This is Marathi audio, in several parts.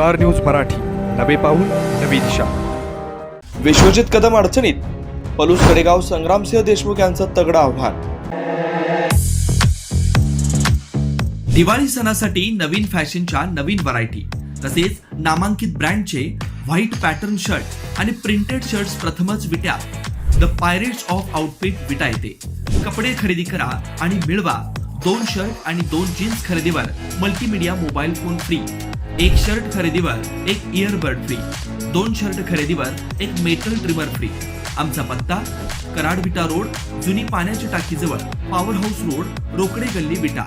Star news Marathi. नवे पाऊल नवी दिशा. विश्वजित कदम अडचणीत. पलूस कडेगाव संग्रामसिंह देशमुख यांचं तगडं आव्हान. दिवाळी सणासाठी नवीन फॅशनच्या नवीन व्हरायटी तसेच नामांकित ब्रँडचे व्हाईट पॅटर्न शर्ट आणि प्रिंटेड शर्ट्स प्रथमच विट्यात the pirates of outfit Vita येते कपडे खरेदी करा आणि मिळवा. दोन शर्ट आणि दोन जीन्स खरेदीवर मल्टीमीडिया मोबाईल फोन फ्री. एक शर्ट खरेदीवर एक इयरबड फ्री दोन शर्ट खरेदीवर एक मेटल ट्रिमर फ्री आमचा पत्ता कराड विटा रोड जुनी पाण्याच्या टाकीजवळ पॉवर हाऊस रोड रोकडे गल्ली विटा.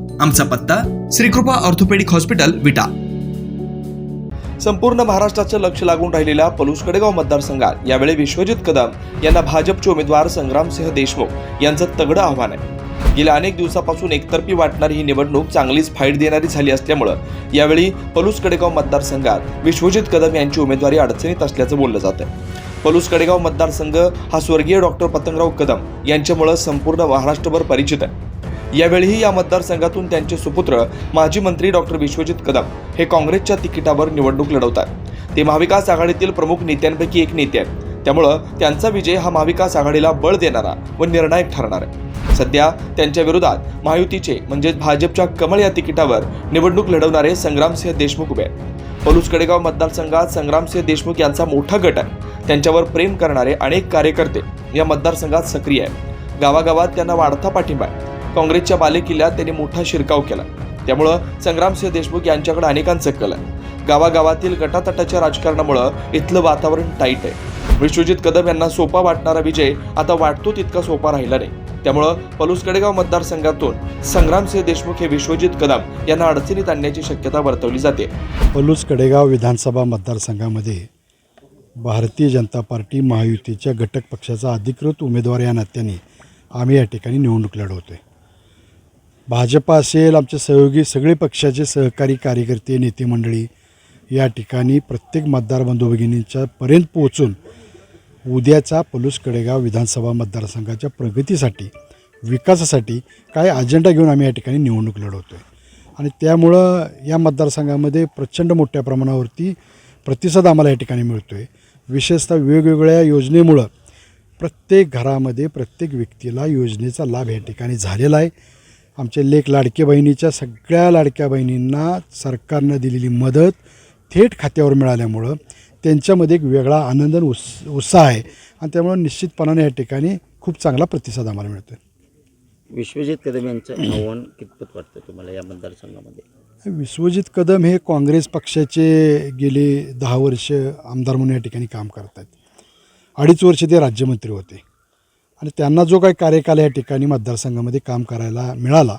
आमचा पत्ता श्रीकृपा ऑर्थोपेडिक हॉस्पिटल विटा. संपूर्ण महाराष्ट्राचं लक्ष लागून राहिलेल्या पलूस कडेगाव मतदारसंघात यावेळी विश्वजित कदम यांना भाजपचे उमेदवार संग्रामसिंह देशमुख यांचं तगडं आव्हान आहे. गेल्या अनेक दिवसापासून एकतर्फी वाटणारी ही निवडणूक चांगलीच फाईट देणारी झाली असल्यामुळं यावेळी पलूस कडेगाव मतदारसंघात विश्वजित कदम यांची उमेदवारी अडचणीत असल्याचं बोललं जातं पलूस कडेगाव मतदारसंघ हा स्वर्गीय डॉक्टर पतंगराव कदम यांच्यामुळं संपूर्ण महाराष्ट्रभर परिचित आहे. यावेळीही या मतदारसंघातून त्यांचे सुपुत्र माजी मंत्री डॉक्टर विश्वजित कदम हे काँग्रेसच्या तिकिटावर निवडणूक लढवतात. ते महाविकास आघाडीतील प्रमुख नेत्यांपैकी एक नेते आहेत. त्यामुळं त्यांचा विजय हा महाविकास आघाडीला बळ देणारा व निर्णायक ठरणार आहे. सध्या त्यांच्या विरोधात महायुतीचे म्हणजेच भाजपच्या कमळ या तिकिटावर निवडणूक लढवणारे संग्रामसिंह देशमुख उभे आहेत. पलूस कडेगाव मतदारसंघात संग्रामसिंह देशमुख यांचा मोठा गट आहे. त्यांच्यावर प्रेम करणारे अनेक कार्यकर्ते या मतदारसंघात सक्रिय आहेत. गावागावात त्यांना वाढता पाठिंबा आहे. काँग्रेसच्या बालेकिल्ल्यात त्यांनी मोठा शिरकाव केला. त्यामुळं संग्रामसिंह देशमुख यांच्याकडे अनेकांचं कल आहे. गावागावातील गटातटाच्या राजकारणामुळं इथलं वातावरण टाईट आहे. विश्वजित कदम यांना सोपा वाटणारा विजय आता वाटतो तितका सोपा राहिला नाही. त्यामुळं पलूस कडेगाव मतदारसंघातून संग्रामसिंह देशमुख हे विश्वजित कदम यांना अडचणीत आणण्याची शक्यता वर्तवली जाते. पलूस कडेगाव विधानसभा मतदारसंघामध्ये भारतीय जनता पार्टी महायुतीच्या घटक पक्षाचा अधिकृत उमेदवार या नात्याने आम्ही या ठिकाणी निवडणूक लढवतो आहे भाजपा असेल आमचे सहयोगी सगळे पक्षाचे सहकारी कार्यकर्ते नेते मंडळी या ठिकाणी प्रत्येक मतदार बंधू भगिनींच्या पर्यंत पोहोचून उद्याचा पलूस कडेगाव विधानसभा मतदारसंघाच्या प्रगतीसाठी विकासासाठी काय अजेंडा घेऊन आम्ही या ठिकाणी निवडणूक लढवतो आहे आणि त्यामुळं या मतदारसंघामध्ये प्रचंड मोठ्या प्रमाणावरती प्रतिसाद आम्हाला या ठिकाणी मिळतो आहे विशेषतः वेगवेगळ्या योजनेमुळं प्रत्येक घरामध्ये प्रत्येक व्यक्तीला योजनेचा लाभ या ठिकाणी झालेला आहे. आमच्या लेख लाडके बहिणीच्या सगळ्या लाडक्या बहिणींना सरकारनं दिलेली मदत थेट खात्यावर मिळाल्यामुळं त्यांच्यामध्ये एक वेगळा आनंद उस उत्साह आहे. आणि त्यामुळं निश्चितपणाने या ठिकाणी खूप चांगला प्रतिसाद आम्हाला मिळतो आहे विश्वजित कदम यांचं आव्हान कितपत वाटतं तुम्हाला या मतदारसंघामध्ये? विश्वजित कदम हे काँग्रेस पक्षाचे गेले दहा वर्ष आमदार म्हणून या ठिकाणी काम करत आहेत अडीच वर्ष ते राज्यमंत्री होते. आणि त्यांना जो काही कार्यकाल या ठिकाणी मतदारसंघामध्ये काम करायला मिळाला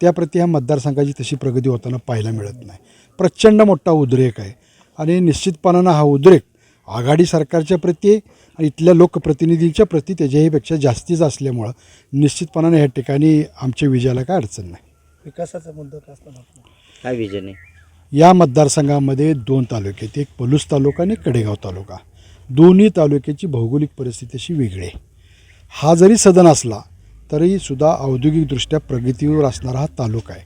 त्याप्रती ह्या मतदारसंघाची तशी प्रगती होताना पाहायला मिळत नाही. प्रचंड मोठा उद्रेक आहे. आणि निश्चितपणानं हा उद्रेक आघाडी सरकारच्या प्रती आणि इथल्या लोकप्रतिनिधींच्या प्रती त्याच्याहीपेक्षा जास्तीच असल्यामुळं निश्चितपणाने या ठिकाणी आमच्या विजयाला काय अडचण नाही. काय विजन आहे या मतदारसंघामध्ये दोन तालुके आहेत एक पलूस तालुका आणि कडेगाव तालुका. दोन्ही तालुक्याची भौगोलिक परिस्थिती अशी वेगळी आहे. हा जरी सदन असला तरी सुद्धा औद्योगिकदृष्ट्या प्रगतीवर असणारा हा तालुका आहे.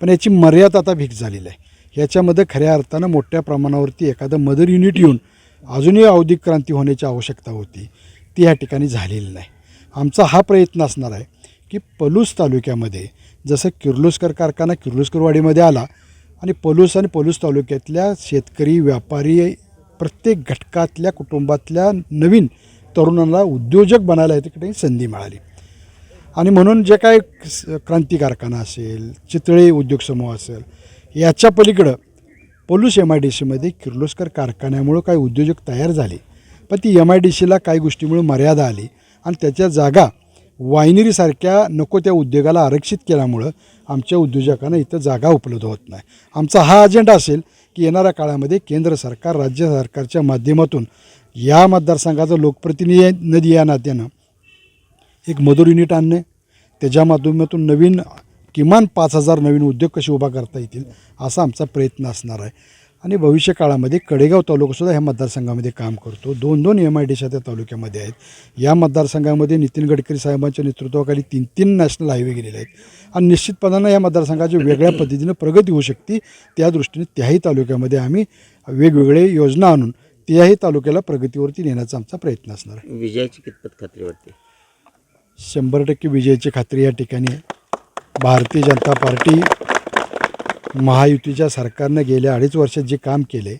पण याची मर्यादा आता भीक झालेली आहे. याच्यामध्ये खऱ्या अर्थानं मोठ्या प्रमाणावरती एखादं मदर युनिट येऊन अजूनही औद्योगिक क्रांती होण्याची आवश्यकता होती ती या ठिकाणी झालेली नाही. आमचा हा प्रयत्न असणार आहे की पलूस तालुक्यामध्ये जसं किर्लोस्कर कारखाना किर्लोस्करवाडीमध्ये आला आणि पलूस आणि पलूस तालुक्यातल्या शेतकरी व्यापारी प्रत्येक घटकातल्या कुटुंबातल्या नवीन तरुणांना उद्योजक बनायला या संधी मिळाली. आणि म्हणून जे काय स- क्रांती कारखाना असेल चितळे उद्योग समूह असेल याच्या पलीकडं पोलूस एम आय डी सीमध्ये किर्लोस्कर कारखान्यामुळं काही उद्योजक तयार झाले. पण ती एम आय डी सीला काही गोष्टीमुळे मर्यादा आली आणि त्याच्या जागा वायनरीसारख्या नको त्या उद्योगाला आरक्षित केल्यामुळं आमच्या उद्योजकांना इथं जागा उपलब्ध होत नाही. आमचा हा अजेंडा असेल की येणाऱ्या काळामध्ये केंद्र सरकार राज्य सरकारच्या माध्यमातून या मतदारसंघाचं लोकप्रतिनिधी या नात्यानं. एक मधुर युनिट आणणे त्याच्या माध्यमातून नवीन किमान पाच हजार नवीन उद्योग कसे उभा करता येतील असा आमचा प्रयत्न असणार आहे. आणि भविष्य काळामध्ये कडेगाव तालुकासुद्धा ह्या मतदारसंघामध्ये काम करतो. दोन दोन एम आय डी त्या तालुक्यामध्ये आहेत. या मतदारसंघामध्ये नितीन गडकरी साहेबांच्या नेतृत्वाखाली तीन तीन नॅशनल हायवे गेलेले आहेत. आणि निश्चितपणानं या मतदारसंघाची वेगळ्या पद्धतीनं प्रगती होऊ शकते. त्या दृष्टीने त्याही तालुक्यामध्ये आम्ही वेगवेगळे योजना आणून त्याही तालुक्याला प्रगतीवरती नेण्याचा आमचा प्रयत्न असणार आहे. विजयाची कितपत खात्री वाटते? शंभर टक्के विजयाची खात्री या ठिकाणी आहे. भारतीय जनता पार्टी महायुतीच्या सरकारनं गेल्या अडीच वर्षात जे काम केले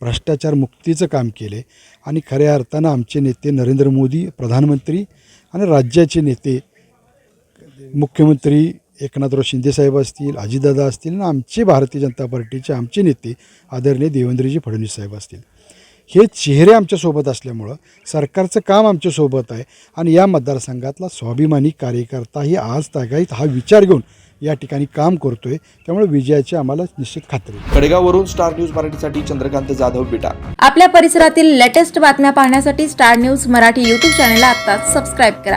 भ्रष्टाचार मुक्तीचं काम केले आणि खऱ्या अर्थानं आमचे नेते नरेंद्र मोदी प्रधानमंत्री आणि राज्याचे नेते मुख्यमंत्री एकनाथराव शिंदेसाहेब असतील अजितदादा असतील आणि आमचे भारतीय जनता पार्टीचे आमचे नेते आदरणीय देवेंद्रजी फडणवीस साहेब असतील. हे चेहरे आमच्यासोबत असल्यामुळं सरकारचं काम आमच्यासोबत आहे आणि या मतदारसंघातला स्वाभिमानी कार्यकर्ताही आज तागायत हा विचार घेऊन या ठिकाणी काम करतोय. त्यामुळे विजयाची आम्हाला निश्चित खात्री. कडेगाववरून स्टार न्यूज मराठीसाठी चंद्रकांत जाधव बिटा. आपल्या परिसरातील लेटेस्ट बातम्या पाहण्यासाठी स्टार न्यूज मराठी यूट्यूब चॅनलला आत्ताच सबस्क्राईब करा.